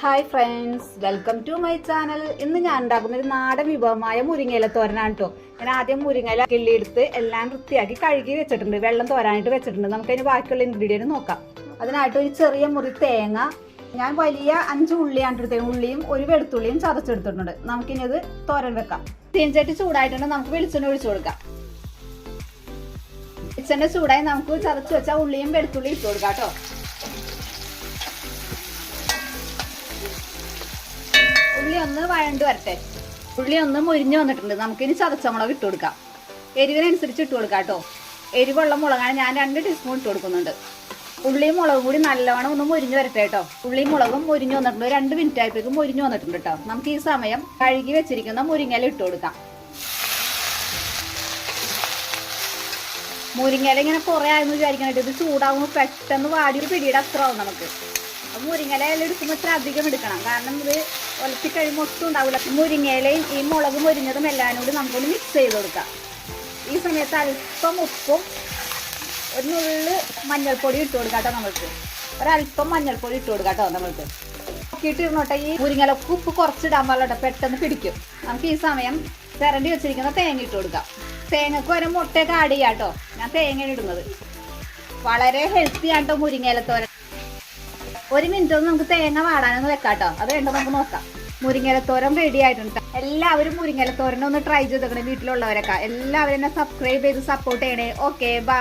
Hi friends welcome to my channel ഇന്ന് ഞാൻ ഉണ്ടാക്കുന്ന ഒരു നാടൻ വിഭവമായ മുരിങ്ങയില തോരനാണ് കേട്ടോ ഞാൻ ആദ്യം മുരിങ്ങയില കിള്ളിയെടുത്ത് എല്ലാം വൃത്തിയാക്കി കഴുകി വെച്ചിട്ടുണ്ട്. വെള്ളം തോരാനായിട്ട് വെച്ചിട്ടുണ്ട്. നമുക്ക് അതിന് ബാക്കിയുള്ള ഇൻഗ്രീഡിയന്റ് നോക്കാം. അതിനായിട്ട് ഒരു ചെറിയ മുറി തേങ്ങ ഞാൻ വലിയ അഞ്ച് ഉള്ളിയാണ് എടുത്തത്. ഉള്ളിയും ഒരു വെളുത്തുള്ളിയും ചതച്ചെടുത്തിട്ടുണ്ട്. നമുക്കിനി അത് തോരൻ വെക്കാം. തീഞ്ചട്ടി ചൂടായിട്ടുണ്ട്. നമുക്ക് വെളിച്ചെണ്ണ ഒഴിച്ചു കൊടുക്കാം. വെളിച്ചെണ്ണ ചൂടായി നമുക്ക് ചതച്ച് വെച്ചാൽ ഉള്ളിയും വെളുത്തുള്ളിയും ഇട്ടു കൊടുക്കാം കേട്ടോ ഒന്ന് വഴണ്ട് വരട്ടെ. ഉള്ളി ഒന്ന് മുരിഞ്ഞ് വന്നിട്ടുണ്ട്. നമുക്കിനി ചതച്ചമുളക് ഇട്ട് കൊടുക്കാം. എരിവിനനുസരിച്ച് ഇട്ട് കൊടുക്കാം കേട്ടോ. എരിവുള്ള മുളകാണ് ഞാൻ രണ്ട് ടീസ്പൂൺ ഇട്ട് കൊടുക്കുന്നുണ്ട്. ഉള്ളിയും മുളകും കൂടി നല്ലവണ്ണം ഒന്ന് മുരിഞ്ഞ് വരട്ടെ കേട്ടോ. ഉള്ളിയും മുളകും മുരിഞ്ഞ് വന്നിട്ടുണ്ട്. രണ്ട് മിനിറ്റ് ആയപ്പോഴേക്കും മുരിഞ്ഞ് വന്നിട്ടുണ്ട് കേട്ടോ. നമുക്ക് ഈ സമയം കഴുകി വെച്ചിരിക്കുന്ന മുരിങ്ങല ഇട്ട് കൊടുക്കാം. മുരിങ്ങല ഇങ്ങനെ കുറേ ആയെന്ന് വിചാരിക്കാനായിട്ട് ഇത് ചൂടാകുമ്പോൾ പെട്ടെന്ന് വാടി ഒരു പിടിയുടെ അത്ര ആവും നമുക്ക്. അപ്പൊ മുരിങ്ങല എല്ലാം എടുക്കുമ്പോൾ ഇത്ര അധികം എടുക്കണം. കാരണം ഇത് ഒലത്തി കഴിയുമ്പോൾ ഒട്ടും ഉണ്ടാവില്ല മുരിങ്ങയിലയും ഈ മുളക് മുരിഞ്ഞതും എല്ലാം കൂടി നമുക്കൊന്ന് മിക്സ് ചെയ്ത് കൊടുക്കാം. ഈ സമയത്ത് അല്പം ഉപ്പും ഒരു നുള്ളിൽ മഞ്ഞൾപ്പൊടി ഇട്ട് കൊടുക്കാം നമ്മൾക്ക്. ഒരല്പം മഞ്ഞൾപ്പൊടി ഇട്ട് കൊടുക്കാം നമ്മൾക്ക്. നോക്കിയിട്ട് ഇരുന്നോട്ടെ ഈ മുരിങ്ങലൊക്കെ ഉപ്പ് കുറച്ചിടാൻ പാടില്ല പെട്ടെന്ന് പിടിക്കും. നമുക്ക് ഈ സമയം ചിരണ്ടി വെച്ചിരിക്കുന്ന തേങ്ങ ഇട്ട് കൊടുക്കാം. തേങ്ങക്ക് വരെ മുട്ടയൊക്കെ ആഡ് ചെയ്യാം കേട്ടോ. ഞാൻ തേങ്ങ ഇടുന്നത്. വളരെ ഹെൽത്തി ആട്ടോ മുരിങ്ങയിലത്തോരൻ ഒരു മിനിറ്റ് ഒന്ന് നമുക്ക് തേങ്ങ വാടാനൊന്ന് വെക്കാം കേട്ടോ അത് വേണ്ട നമുക്ക് നോക്കാം. മുരിങ്ങലത്തോരൻ റെഡി ആയിട്ടുണ്ട് എല്ലാവരും മുരിങ്ങലത്തോരനെ ഒന്ന് ട്രൈ ചെയ്തേക്കണേ വീട്ടിലുള്ളവരൊക്കെ. എല്ലാവരും എന്നെ സബ്സ്ക്രൈബ് ചെയ്ത് സപ്പോർട്ട് ചെയ്യണേ. Okay bye